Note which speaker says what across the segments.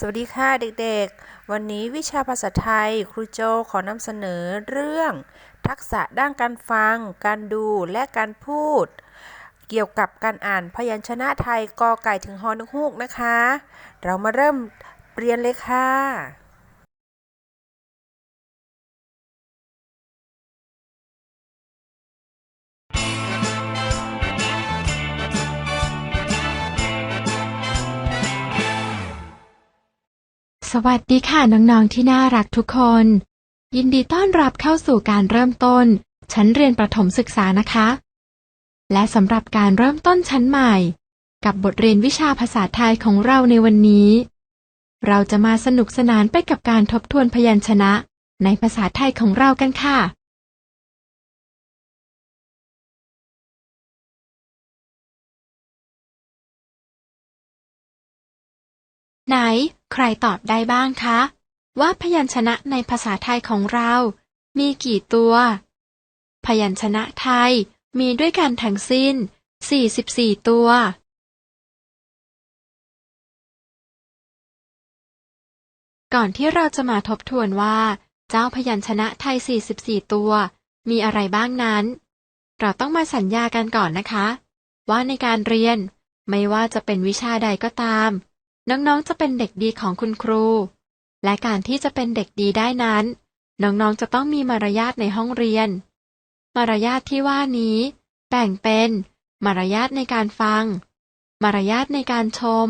Speaker 1: สวัสดีค่ะเด็กๆ วันนี้วิชาภาษาไทยครูโจขอนำเสนอเรื่อง ทักษะด้านการฟัง การดูและการพูด เกี่ยวกับการอ่านพยัญชนะไทยกอไก่ถึงฮอนกฮูกนะคะ เรามาเริ่มเรียนเลยค่ะ
Speaker 2: สวัสดีค่ะน้องๆที่น่ารักทุกคน ยินดีต้อนรับเข้าสู่การเริ่มต้น ชั้นเรียนประถมศึกษานะคะ และสำหรับการเริ่มต้นชั้นใหม่ กับบทเรียนวิชาภาษาไทยของเราในวันนี้ เราจะมาสนุกสนานไปกับการทบทวนพยัญชนะ ในภาษาไทยของเรากันค่ะ ไหน ใครตอบได้บ้างคะ ว่าพยัญชนะในภาษาไทยของเรา มีกี่ตัว พยัญชนะไทยมีด้วยกันทั้งสิ้น 44 ตัว ก่อนที่เราจะมาทบทวนว่า เจ้าพยัญชนะไทย 44 ตัว มีอะไรบ้างนั้น เราต้องมาสัญญากันก่อนนะคะ ว่าในการเรียนไม่ว่าจะเป็นวิชาใดก็ตาม น้องๆ จะเป็นเด็กดีของคุณครู และการที่จะเป็นเด็กดีได้นั้น น้องๆ จะต้องมีมารยาทในห้องเรียน มารยาทที่ว่านี้ แบ่งเป็น มารยาทในการฟัง มารยาทในการชม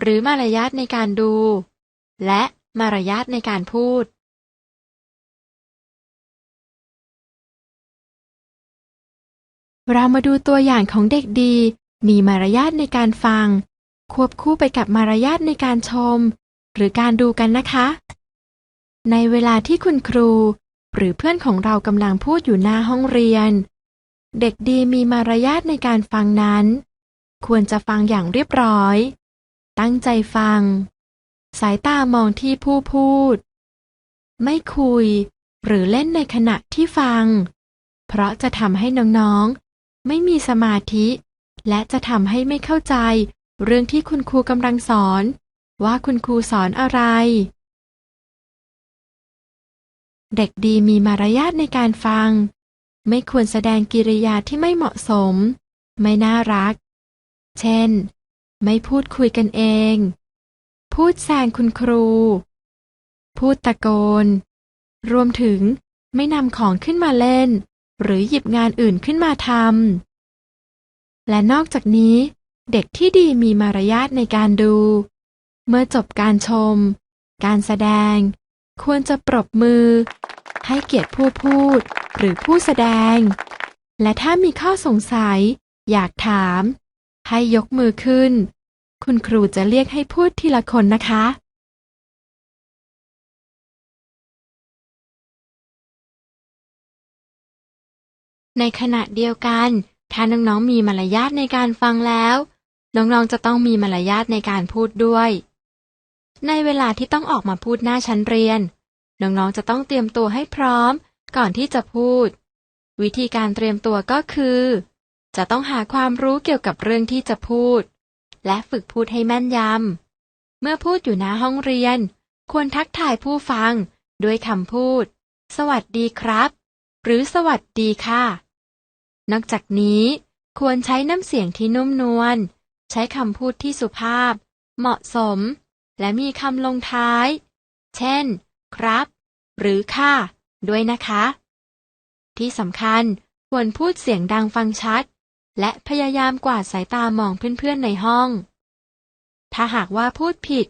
Speaker 2: หรือมารยาทในการดู และมารยาทในการพูด เรามาดูตัวอย่างของเด็กดี มีมารยาทในการฟัง ควบคู่ไปกับมารยาทในการชม หรือการดูกันนะคะ ในเวลาที่คุณครู หรือเพื่อนของเรากำลังพูดอยู่หน้าห้องเรียน เด็กดีมีมารยาทในการฟังนั้น ควรจะฟังอย่างเรียบร้อย ตั้งใจฟัง สายตามองที่ผู้พูด ไม่คุย หรือเล่นในขณะที่ฟัง เพราะจะทำให้น้องๆ ไม่มีสมาธิ และจะทำให้ไม่เข้าใจ เรื่องที่คุณครูกำลังสอน ว่าคุณครูสอนอะไร เด็กดีมีมารยาทในการฟัง ไม่ควรแสดงกิริยาที่ไม่เหมาะสม ไม่น่ารัก เช่น ไม่พูดคุยกันเอง พูดแซงคุณครู พูดตะโกน รวมถึงไม่นำของขึ้นมาเล่น หรือหยิบงานอื่นขึ้นมาทำและนอกจากนี้ เด็กที่ดีมีมารยาทในการดู เมื่อจบการชม การแสดง ควรจะปรบมือ ให้เกียรติผู้พูด หรือผู้แสดง และถ้ามีข้อสงสัย อยากถาม ให้ยกมือขึ้น คุณครูจะเรียกให้พูดทีละคนนะคะในขณะเดียวกัน ถ้าน้องๆมีมารยาทในการฟังแล้ว น้องๆจะต้องมีมารยาทในการพูดด้วย ในเวลาที่ต้องออกมาพูดหน้าชั้นเรียน น้องๆจะต้องเตรียมตัวให้พร้อม ก่อนที่จะพูด วิธีการเตรียมตัวก็คือ จะต้องหาความรู้เกี่ยวกับเรื่องที่จะพูด และฝึกพูดให้แม่นยำ เมื่อพูดอยู่หน้าห้องเรียน ควรทักทายผู้ฟัง ด้วยคำพูด สวัสดีครับ หรือสวัสดีค่ะ นอกจากนี้ควรใช้น้ำเสียงที่นุ่มนวล ใช้คำพูดที่สุภาพ เหมาะสม และมีคำลงท้าย เช่น ครับ หรือค่ะ ด้วยนะคะ ที่สำคัญควรพูดเสียงดังฟังชัด และพยายามกวาดสายตามองเพื่อนๆในห้อง ถ้าหากว่าพูดผิด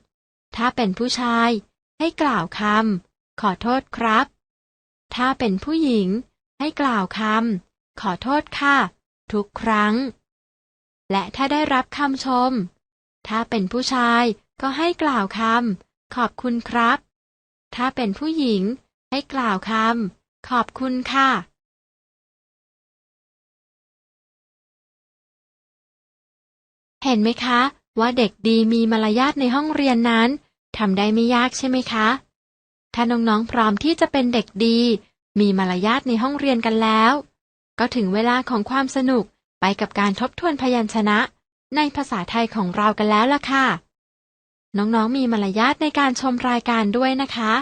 Speaker 2: ถ้าเป็นผู้ชาย ให้กล่าวคำขอโทษครับ ถ้าเป็นผู้หญิง ให้กล่าวคำขอโทษค่ะ ทุกครั้ง และถ้าได้รับคำชม ถ้าเป็นผู้ชายก็ให้กล่าวคำขอบคุณครับ ถ้าเป็นผู้หญิง ให้กล่าวคำขอบคุณค่ะ เห็นไหมคะ ว่าเด็กดีมีมารยาทในห้องเรียนนั้นทำได้ไม่ยากใช่ไหมคะ ถ้าน้องๆพร้อมที่จะเป็นเด็กดี มีมารยาทในห้องเรียนกันแล้ว ก็ถึงเวลาของความสนุก ไปกับการทบทวนพยัญชนะ ในภาษาไทยของเรากันแล้วล่ะค่ะ น้องๆมีมารยาทในการชมรายการด้วยนะคะ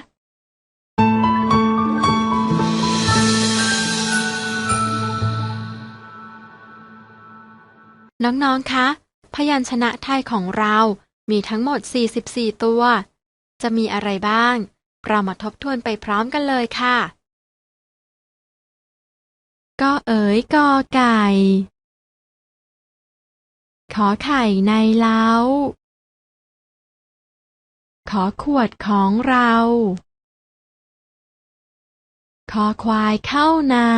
Speaker 2: น้องๆ คะ พยัญชนะไทยของเรามีทั้งหมด 44 ตัว จะมีอะไรบ้าง เรามาทบทวนไปพร้อมกันเลยค่ะก็เอ๋ยกอไก่ ขอไข่ในเล้า ขอขวดของเรา ขอควายเข้านา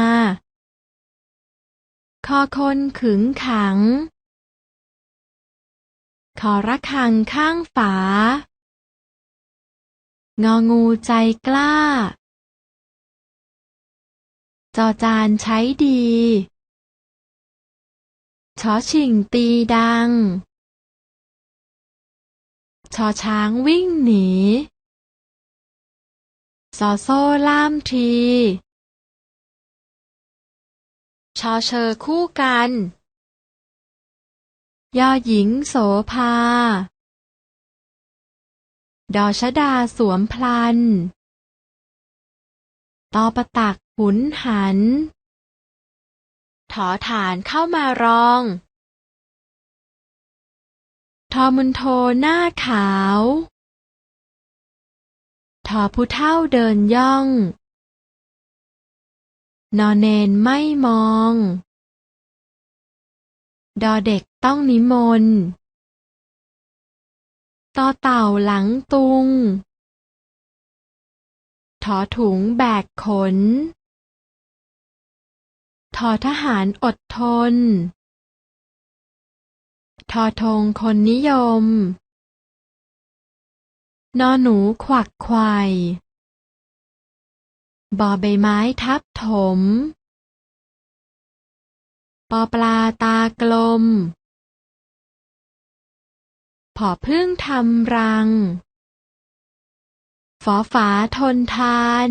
Speaker 2: ขอคนขึงขัง ขอระฆังข้างฝา งองูใจกล้า จอจานใช้ดี ชอชิงตีดัง ชอช้างวิ่งหนี ซอโซ่ล่ามที ชอเชอคู่กัน ยอหญิงโสภา ดอชดาสวมพลัน ตอประตักหุนหัน ถอฐานเข้ามารอง ทอมุนโทหน้าขาว ทอผู้เท่าเดินย่อง นอนเนนไม่มอง ดอเด็กต้องนิมนต์ต่อเต่าหลังตุง ถอถุงแบกขน ทอทหารอดทน ทอธงคนนิยม นอหนูขวักไขว่บอใบไม้ทับถม ปอปลาตากลม ผอพึ่งทำรัง ฝอฝาทนทาน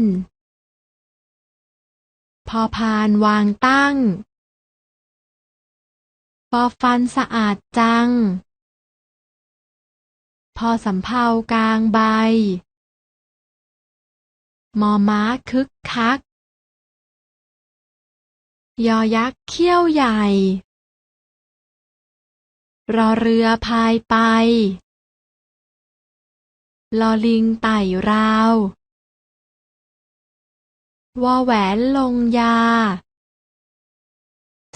Speaker 2: พอพานวางตั้งปอฟันสะอาดจัง พอสำเภากลางใบ มอม้าคึกคัก ยอยักษ์เขี้ยวใหญ่ รอเรือพายไป ลอลิงไต่ราว วอแหวนลงยา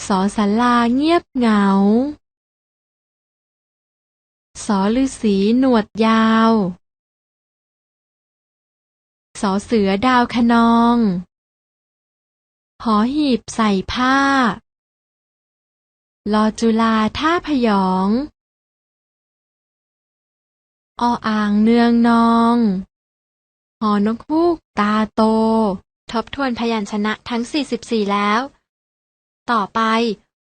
Speaker 2: สอสาราเงียบเหงา สอฤาษีหนวดยาว สอเสือดาวคนอง หอหีบใส่ผ้า ลอจุลาท่าพยองออ่างเนืองนอง หอนกฮูกตาโต ทบทวนพยัญชนะทั้ง 44 แล้ว ต่อไป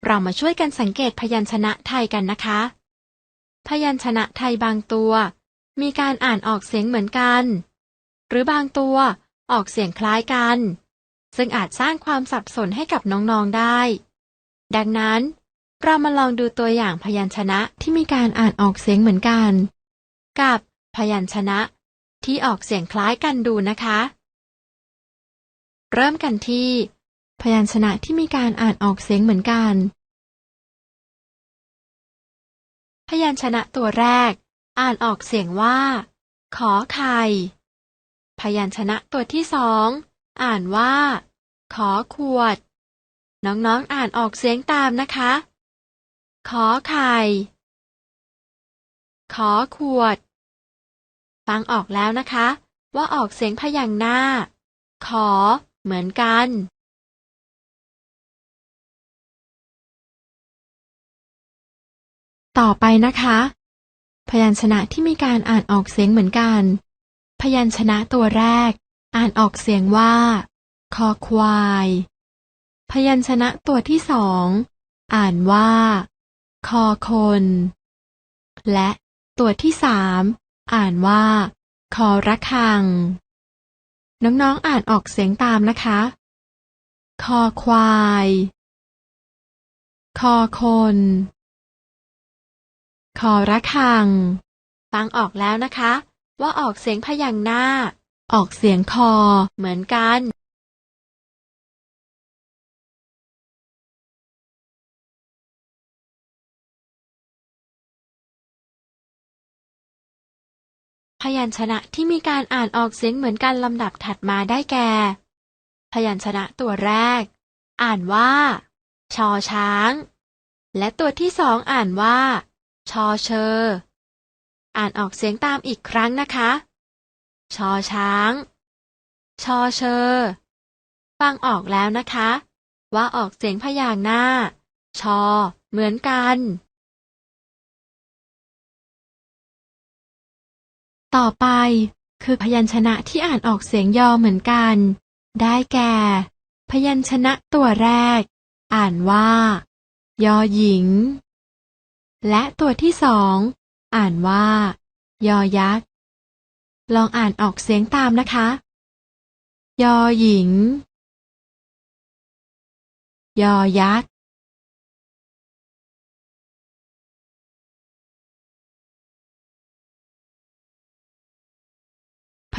Speaker 2: เรามาช่วยกันสังเกตพยัญชนะไทยกันนะคะ พยัญชนะไทยบางตัว มีการอ่านออกเสียงเหมือนกัน หรือบางตัวออกเสียงคล้ายกัน ซึ่งอาจสร้างความสับสนให้กับน้องๆได้ ดังนั้น เรามาลองดูตัวอย่างพยัญชนะที่มีการอ่านออกเสียงเหมือนกัน กับพยัญชนะที่ออกเสียงคล้ายกันดูนะคะ เริ่มกันที่ พยัญชนะที่มีการอ่านออกเสียงเหมือนกัน พยัญชนะตัวแรก อ่านออกเสียงว่า ขอไข่ พยัญชนะตัวที่สอง อ่านว่า ขอขวด น้องๆอ่านออกเสียงตามนะคะ ขอไข่ ขอขวด ฟังออกแล้วนะคะ ว่าออกเสียงพยางค์หน้า ขอ เหมือนกันต่อไปนะคะ พยัญชนะที่มีการอ่านออกเสียงเหมือนกัน พยัญชนะตัวแรก อ่านออกเสียงว่า คอควาย พยัญชนะตัวที่สอง อ่านว่า คอคน และตัวที่สาม อ่านว่า คอระฆัง น้องๆอ่านออกเสียงตามนะคะ คอควาย คอคน คอระคัง ฟังออกแล้วนะคะ ว่าออกเสียงพยางค์หน้า ออกเสียงคอเหมือนกัน ยัญชนะที่มีการอ่านออกเสียงเหมือนกันลำดับถัดมาได้แก่ พยัญชนะตัวแรก อ่านว่า ชอช้าง และตัวที่สองอ่านว่า ชอเชอ อ่านออกเสียงตามอีกครั้งนะคะ ชอช้าง ชอเชอ ฟังออกแล้วนะคะ ว่าออกเสียงพยางค์หน้า ชอ เหมือนกัน ต่อไป คือพยัญชนะที่อ่านออกเสียงยอเหมือนกัน ได้แก่ พยัญชนะตัวแรก อ่านว่า ยอหญิง และตัวที่สอง อ่านว่า ยอยักษ์ ลองอ่านออกเสียงตามนะคะ ยอหญิง ยอยักษ์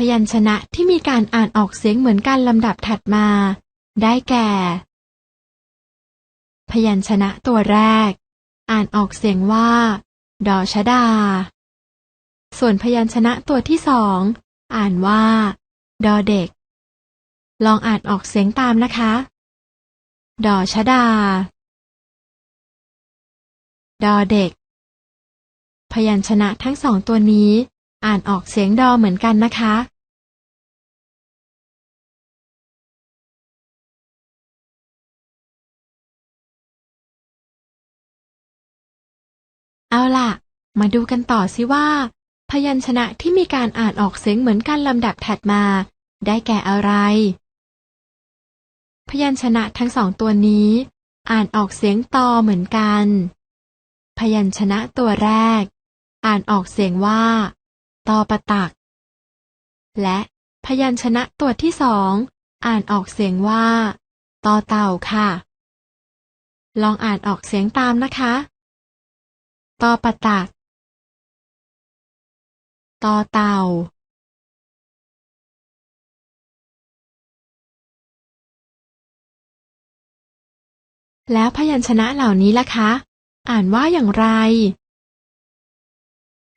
Speaker 2: พยัญชนะที่มีการอ่านออกเสียงเหมือนกันลำดับถัดมา ได้แก่ พยัญชนะตัวแรก อ่านออกเสียงว่า ดอชดา ส่วนพยัญชนะตัวที่สอง อ่านว่า ดอเด็ก ลองอ่านออกเสียงตามนะคะ ดอชดา ดอเด็ก พยัญชนะทั้งสองตัวนี้ อ่านออกเสียงดอเหมือนกันนะคะเอาล่ะ มาดูกันต่อสิว่า พยัญชนะที่มีการอ่านออกเสียงเหมือนกันลำดับถัดมา ได้แก่อะไร พยัญชนะทั้งสองตัวนี้ อ่านออกเสียงตอเหมือนกัน พยัญชนะตัวแรก อ่านออกเสียงว่า ตอปะตัก และพยัญชนะตัวที่สองอ่านออกเสียงว่า ตอเต่าค่ะ ลองอ่านออกเสียงตามนะคะ ตอปะตัก ตอเต่า แล้วพยัญชนะเหล่านี้ล่ะคะ อ่านว่าอย่างไร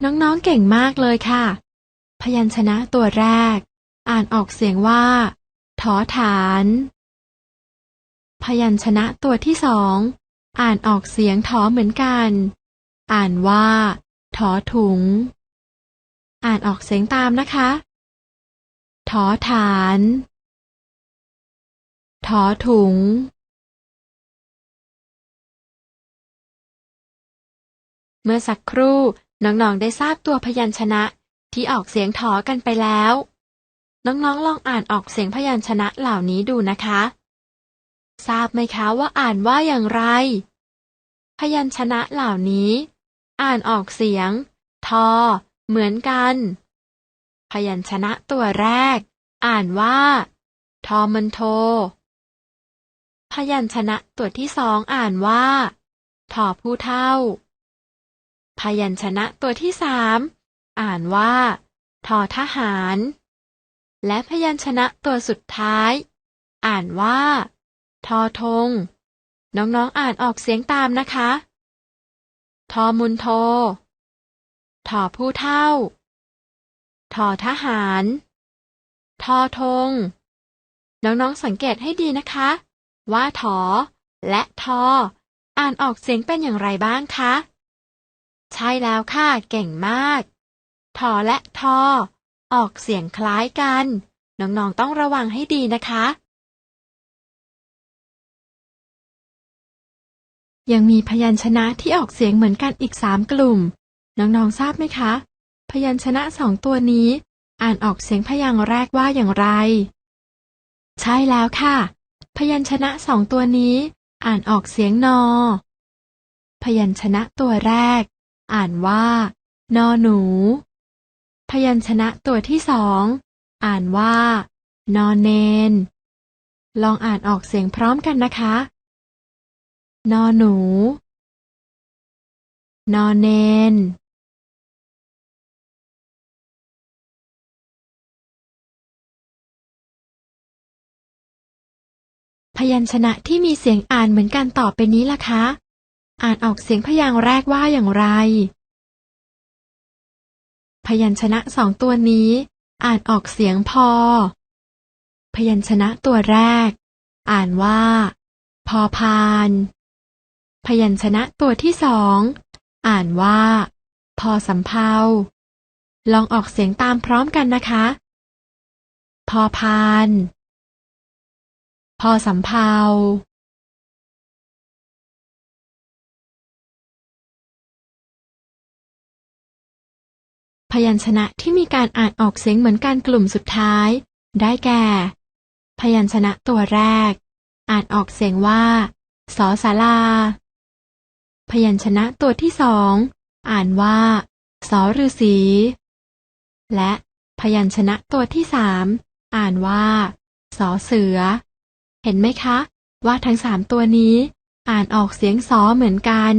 Speaker 2: น้องๆเก่งมากเลยค่ะ พยัญชนะตัวแรก อ่านออกเสียงว่าถอฐาน พยัญชนะตัวที่สอง อ่านออกเสียงถอเหมือนกัน อ่านว่าถอถุง อ่านออกเสียงตามนะคะถอฐานถอถุง เมื่อสักครู่ น้องๆได้ทราบตัวพยัญชนะที่ออกเสียงถอกันไปแล้ว น้องๆลองอ่านออกเสียงพยัญชนะเหล่านี้ดูนะคะ ทราบไหมคะว่าอ่านว่าอย่างไร พยัญชนะเหล่านี้ อ่านออกเสียง ทอ เหมือนกัน พยัญชนะตัวแรก อ่านว่า ทอมันโท พยัญชนะตัวที่สองอ่านว่า ทอผู้เท่า พยัญชนะตัวที่สามอ่านว่าทอทหาร และพยัญชนะตัวสุดท้าย อ่านว่า ทอธงน้องๆอ่านออกเสียงตามนะคะ ทอมุนโททอผู้เท่า ทอทหาร ทอธงน้องๆสังเกตให้ดีนะคะ ว่าทอและทอ อ่านออกเสียงเป็นอย่างไรบ้างคะ ใช่แล้วค่ะ เก่งมาก ทอและทอ ออกเสียงคล้ายกัน น้อง ๆ ต้องระวังให้ดีนะคะ ยังมีพยัญชนะที่ออกเสียงเหมือนกันอีกสามกลุ่ม น้อง ๆ ทราบไหมคะ พยัญชนะสองตัวนี้ อ่านออกเสียงพยางค์แรกว่าอย่างไร ใช่แล้วค่ะ พยัญชนะสองตัวนี้ อ่านออกเสียงนอ พยัญชนะตัวแรก อ่านว่า นอหนู พยัญชนะตัวที่สอง อ่านว่า นอนเนน ลองอ่านออกเสียงพร้อมกันนะคะ นอหนู นอนเนนพยัญชนะที่มีเสียงอ่านเหมือนกันต่อไปนี้ล่ะคะ อ่านออกเสียงพยางค์แรกว่าอย่างไร พยัญชนะสองตัวนี้ อ่านออกเสียงพอ พยัญชนะตัวแรก อ่านว่า พอพาน พยัญชนะตัวที่สอง อ่านว่า พอสำเพาลองออกเสียงตามพร้อมกันนะคะ พอพาน พอสำเพา พยัญชนะที่มีการอ่านออกเสียงเหมือนกันกลุ่มสุดท้าย ได้แก่ พยัญชนะตัวแรก อ่านออกเสียงว่าสอสาลา พยัญชนะตัวที่สอง อ่านว่าสอฤาษีและพยัญชนะตัวที่สามอ่านว่าสอเสือ เห็นไหมคะ ว่าทั้งสามตัวนี้ อ่านออกเสียงสอเหมือนกัน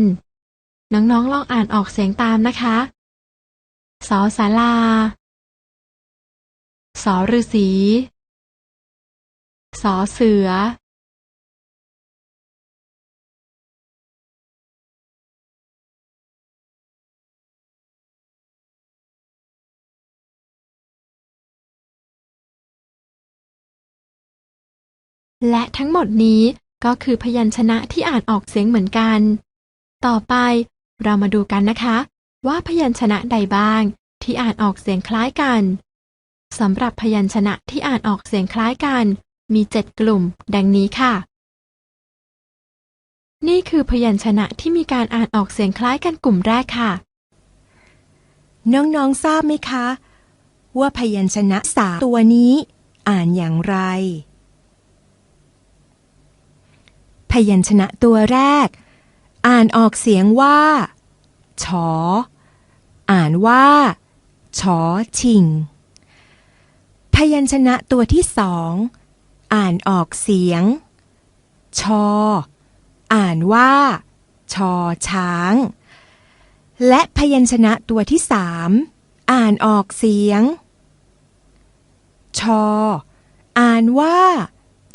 Speaker 2: น้องๆลองอ่านออกเสียงตามนะคะ สอสาลา สอฤษี สอเสือ และทั้งหมดนี้ก็คือพยัญชนะที่อ่านออกเสียงเหมือนกัน ต่อไปเรามาดูกันนะคะ ว่าพยัญชนะใดบ้าง ที่อ่านออกเสียงคล้ายกันสำหรับพยัญชนะที่อ่านออกเสียงคล้ายกัน มีเจ็ดกลุ่ม ดังนี้ค่ะ นี่คือพยัญชนะที่มีการอ่านออกเสียงคล้ายกันกลุ่มแรกค่ะ
Speaker 3: น้องๆทราบไหมคะ ว่าพยัญชนะสามตัวนี้ อ่านอย่างไร พยัญชนะตัวแรก อ่านออกเสียงว่า ชอ อ่านว่าชอชิง พยัญชนะตัวที่สอง อ่านออกเสียง ชอ อ่านว่า ชอช้าง และพยัญชนะตัวที่สาม อ่านออกเสียง ชอ อ่านว่า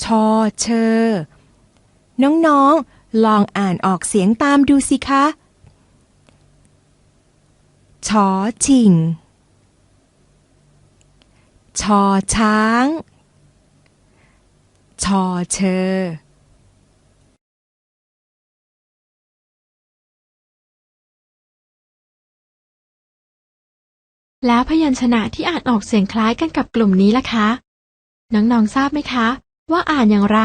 Speaker 3: ชอเชอ น้องๆ ลองอ่านออกเสียงตามดูสิคะ ชอชิง ชอช้าง ชอเชอ
Speaker 2: แล้วพยัญชนะที่อ่านออกเสียงคล้ายกันกับกลุ่มนี้ล่ะคะ น้องๆทราบไหมคะ ว่าอ่านอย่างไร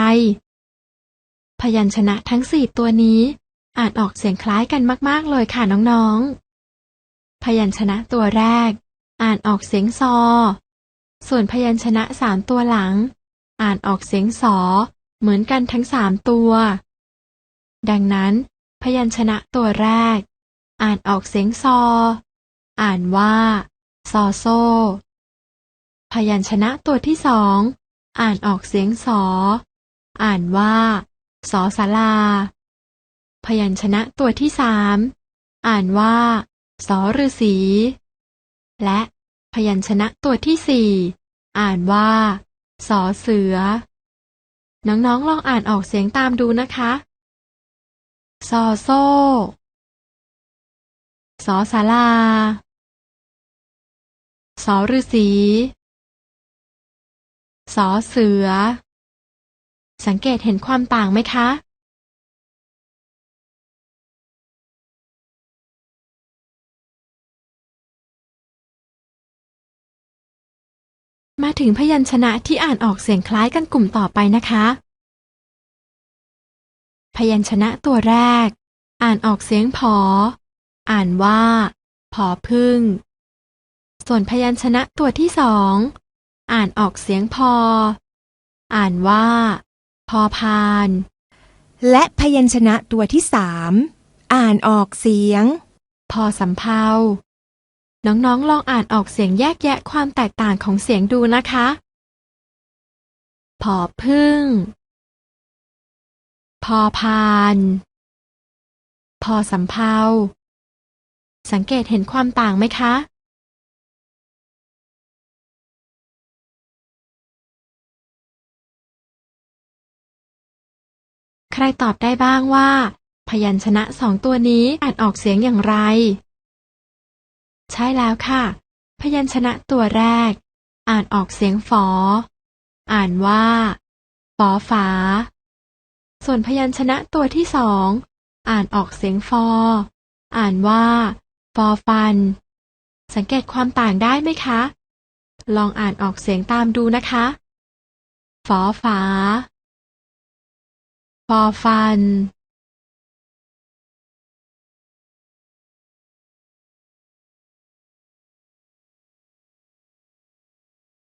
Speaker 2: พยัญชนะทั้งสี่ตัวนี้ อ่านออกเสียงคล้ายกันมาก ๆ เลยค่ะน้อง ๆ พยัญชนะตัวแรก อ่านออกเสียงซอ ส่วนพยัญชนะสามตัวหลัง อ่านออกเสียงสอ เหมือนกันทั้งสามตัว ดังนั้น พยัญชนะตัวแรก อ่านออกเสียงซอ อ่านว่าซอโซ พยัญชนะตัวที่สอง อ่านออกเสียงสอ อ่านว่าสอสาลา พยัญชนะตัวที่สาม อ่านว่า สอฤาษี และพยัญชนะตัวที่สี่อ่านว่า สอเสือ น้องๆ ลองอ่านออกเสียงตามดูนะคะซอโซ่สอสาลาสอฤาษีสอเสือ สังเกตเห็นความต่างไหมคะ มาถึงพยัญชนะที่อ่านออกเสียงคล้ายกันกลุ่มต่อไปนะคะ พยัญชนะตัวแรก อ่านออกเสียงผออ่านว่าผอพึ่ง ส่วนพยัญชนะตัวที่สอง อ่านออกเสียงพอ อ่านว่า พอพาน
Speaker 3: และพยัญชนะตัวที่สาม อ่านออกเสียง
Speaker 2: พอสำเพา น้องๆ ลองอ่านออกเสียงแยกแยะความแตกต่างของเสียงดูนะคะ พอพึ่ง พอพาน พอสำเพาสังเกตเห็นความต่างไหมคะใครตอบได้บ้างว่า พยัญชนะสองตัวนี้อ่านออกเสียงอย่างไร ใช่แล้วค่ะ พยัญชนะตัวแรก อ่านออกเสียงฝอ อ่านว่าฝอฝา ส่วนพยัญชนะตัวที่สอง อ่านออกเสียงฟอ อ่านว่า ฟอฟัน สังเกตความต่างได้ไหมคะ ลองอ่านออกเสียงตามดูนะคะ ฝอฝา ฟอฟัน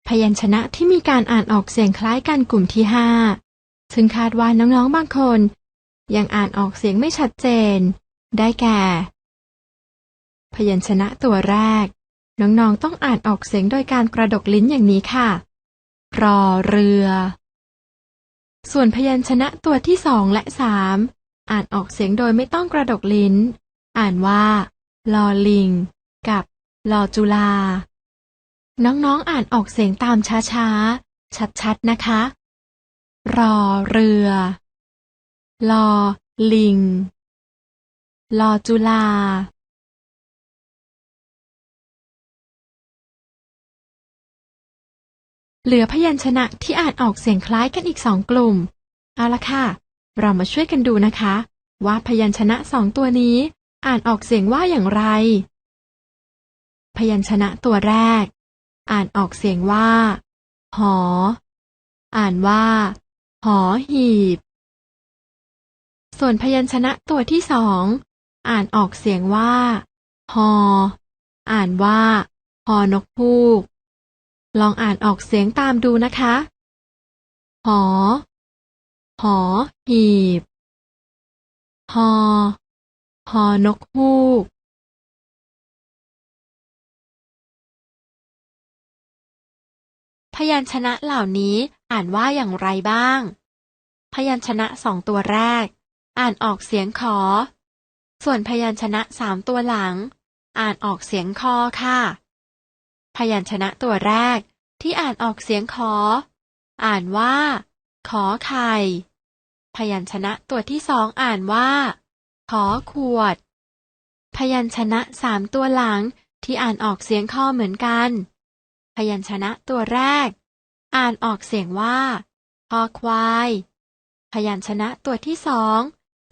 Speaker 2: พยัญชนะที่มีการอ่านออกเสียงคล้ายกันกลุ่มที่ห้าซึ่งคาดว่าน้องๆบางคน ยังอ่านออกเสียงไม่ชัดเจน ได้แก่ พยัญชนะตัวแรก น้องๆต้องอ่านออกเสียงโดยการกระดกลิ้นอย่างนี้ค่ะ รอเรือ ส่วนพยัญชนะตัวที่สองและสามอ่านออกเสียงโดยไม่ต้องกระดกลิ้น อ่านว่า ลอลิง กับ ลอจุลา น้องๆอ่านออกเสียงตามช้าๆ ชัดๆ นะคะ รอเรือ ลอ ลิง ลอจุลา เหลือพยัญชนะที่อ่านออกเสียงคล้ายกันอีกสองกลุ่ม เอาละค่ะ เรามาช่วยกันดูนะคะ ว่าพยัญชนะสองตัวนี้ อ่านออกเสียงว่าอย่างไร พยัญชนะตัวแรก อ่านออกเสียงว่า หอ อ่านว่า หอหีบ ส่วนพยัญชนะตัวที่สอง อ่านออกเสียงว่า หอ อ่านว่า หอนกฮูก ลองอ่านออกเสียงตามดูนะคะ หอ หอหีบ หอ หอนกฮูก ยัญชนะเหล่านี้อ่านว่าอย่างไรบ้าง พยัญชนะสองตัวแรก อ่านออกเสียงขอ ส่วนพยัญชนะสามตัวหลัง อ่านออกเสียงคอค่ะ พยัญชนะตัวแรกที่อ่านออกเสียงขอ อ่านว่า ขอไข่ พยัญชนะตัวที่สองอ่านว่า ขอขวด พยัญชนะสามตัวหลังที่อ่านออกเสียงคอเหมือนกัน พยัญชนะตัวแรก อ่านออกเสียงว่าคอควาย พยัญชนะตัวที่สอง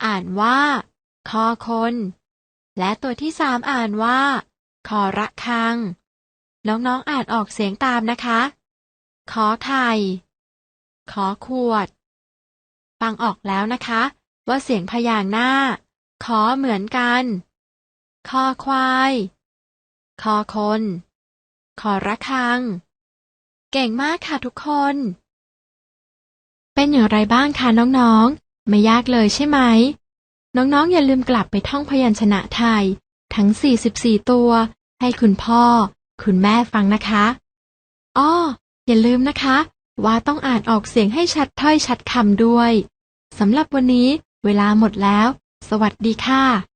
Speaker 2: อ่านว่า คอคน และตัวที่สามอ่านว่า คอระคัง น้องๆอ่านออกเสียงตามนะคะ ขอไข่ ขอขวด ฟังออกแล้วนะคะ ว่าเสียงพยางหน้า ขอเหมือนกัน คอควาย คอคน ขอระคัง เก่งมากค่ะทุกคน เป็นอย่างไรบ้างคะน้องๆ ไม่ยากเลยใช่ไหม น้องๆ อย่าลืมกลับไปท่องพยัญชนะไทย ทั้ง 44 ตัว ให้คุณพ่อ คุณแม่ฟังนะคะอ้ออย่าลืมนะคะ ว่าต้องอ่านออกเสียงให้ชัดถ้อยชัดคำด้วยสำหรับวันนี้ เวลาหมดแล้ว สวัสดีค่ะ